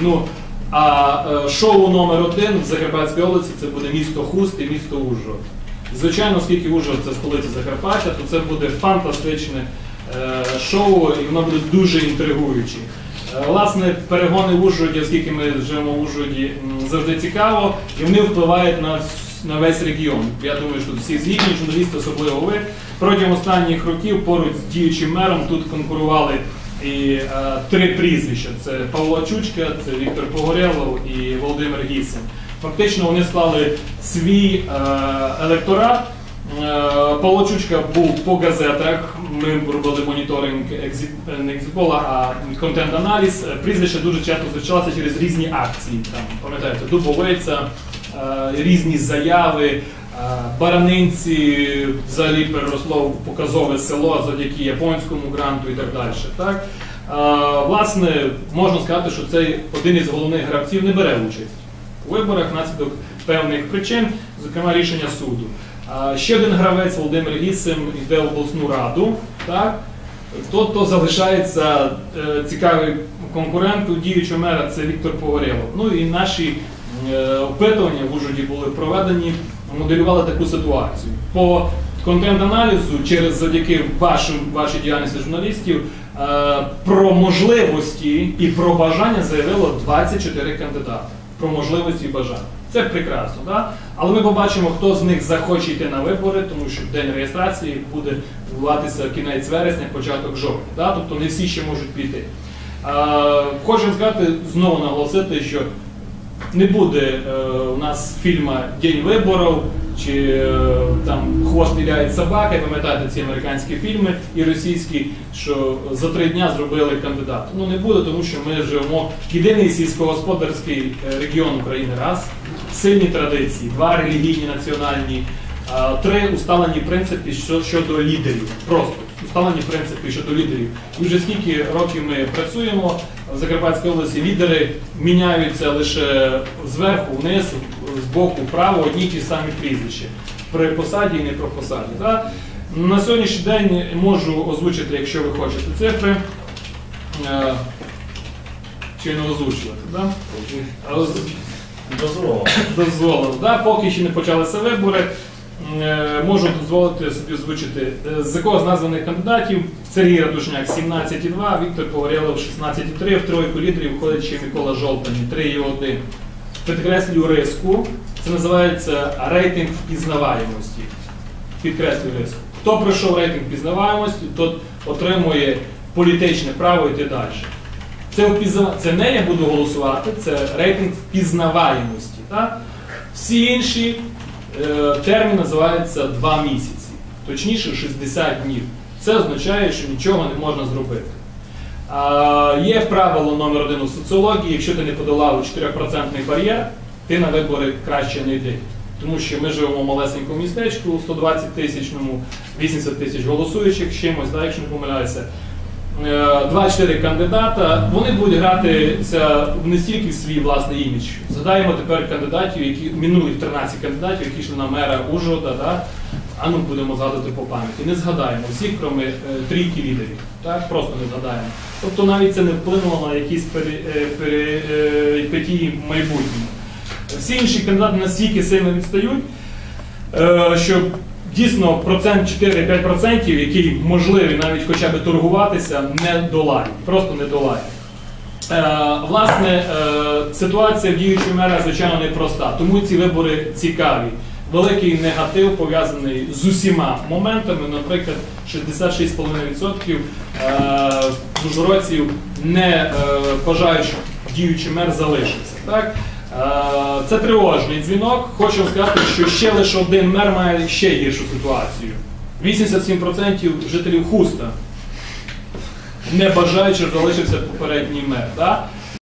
Ну, а е, шоу номер один в Закарпатській області це буде місто Хуст і місто Ужгород. Звичайно, оскільки Ужгород це столиця Закарпаття, то це буде фантастичне е, шоу, і воно буде дуже інтригуюче. Е, Власне, перегони в Ужгороді, оскільки ми живемо в Ужгороді, завжди цікаво, і вони впливають на, на весь регіон. Я думаю, що всі згідні, журналісти, особливо ви. Протягом останніх років поруч з діючим мером тут конкурували і е, три прізвища: це Павло Чучка, це Віктор Погорелов і Володимир Гісин. Фактично вони склали свій е, електорат. Е, Павло Чучка був по газетах. Ми робили моніторинг екзит- а контент-аналіз. Е, Прізвища дуже часто зустрічалися через різні акції. Там пам'ятаєте, Дубовиця, е, різні заяви. Баранинці взагалі переросло в показове село завдяки японському гранту і так далі. Так? Власне, можна сказати, що цей один із головних гравців не бере участь у виборах внаслідок певних причин, зокрема рішення суду. Ще один гравець Володимир Гісим йде в обласну раду. Так? Тот, хто залишається е, цікавий конкурент у діючого мера, це Віктор Погорєлов. Ну і наші е, опитування в Ужгороді були проведені, моделювали таку ситуацію. По контент-аналізу, через завдяки вашим, вашій діяльності журналістів, е, про можливості і про бажання заявило 24 кандидати. Про можливості і бажання. Це прекрасно, да? але ми побачимо, хто з них захоче йти на вибори, тому що день реєстрації буде відбуватися кінець вересня, початок жовтня. Да? Тобто не всі ще можуть піти. Е, Хочу сказати, знову наголосити, що не буде е, у нас фільма День виборів чи е, там Хвост стріляє собака, пам'ятаєте ці американські фільми і російські, що за три дня зробили кандидата. Ну не буде, тому що ми живемо єдиний сільськогосподарський е, регіон України. Раз сильні традиції, два релігійні національні, три усталені принципи що- щодо лідерів. Просто усталені принципи щодо лідерів. І вже скільки років ми працюємо в Закарпатській області, лідери міняються лише зверху вниз, з боку вправо, одні й ті самі прізвища. При посаді і не про посаді. Да? На сьогоднішній день можу озвучити, якщо ви хочете цифри. Е, Чи не озвучувати? Да? Дозволено. дозволив. Да? Поки ще не почалися вибори, можу дозволити собі озвучити е, з якого з названих кандидатів Сергій Радушняк 17,2, Віктор Погорєлов 16,3, в тройку лідерів входить ще Микола Жолтані 3,1. Підкреслюю риску. Це називається рейтинг впізнаваємості. Підкреслюю риску. Хто пройшов рейтинг впізнаваємості, тот отримує політичне право йти далі. Це, впізна- це не я буду голосувати, це рейтинг впізнаваємості. Так? Всі інші е, термін називається 2 місяці, точніше 60 днів. Це означає, що нічого не можна зробити. Є правило номер один у соціології, якщо ти не подолав 4% бар'єр, ти на вибори краще не йди. Тому що ми живемо в малесенькому містечку, 120 тисячному, 80 тисяч голосуючих чимось, да, якщо не помиляюся. Е, 24 кандидата, вони будуть гратися не стільки в свій власний імідж. Згадаємо тепер кандидатів, які минулих 13 кандидатів, які йшли на мера Ужгорода, да? а ну будемо згадувати по пам'яті. Не згадаємо всіх, крім е, трійки лідерів. Так? Просто не згадаємо. Тобто навіть це не вплинуло на якісь пере- е, перипетії в майбутньому. Всі інші кандидати настільки сильно відстають, що дійсно процент 4-5%, який можливий навіть хоча б торгуватися, не долають. Просто не долають. Е, власне, е, ситуація в діючого мера, звичайно, непроста, тому ці вибори цікаві. Великий негатив пов'язаний з усіма моментами. Наприклад, 66,5% е, ужгородців не е, бажають, щоб діючий мер залишився. Так? Е, Це тривожний дзвінок. Хочу сказати, що ще лише один мер має ще гіршу ситуацію. 87% жителів Хуста не бажаючи залишився попередній мер. Да?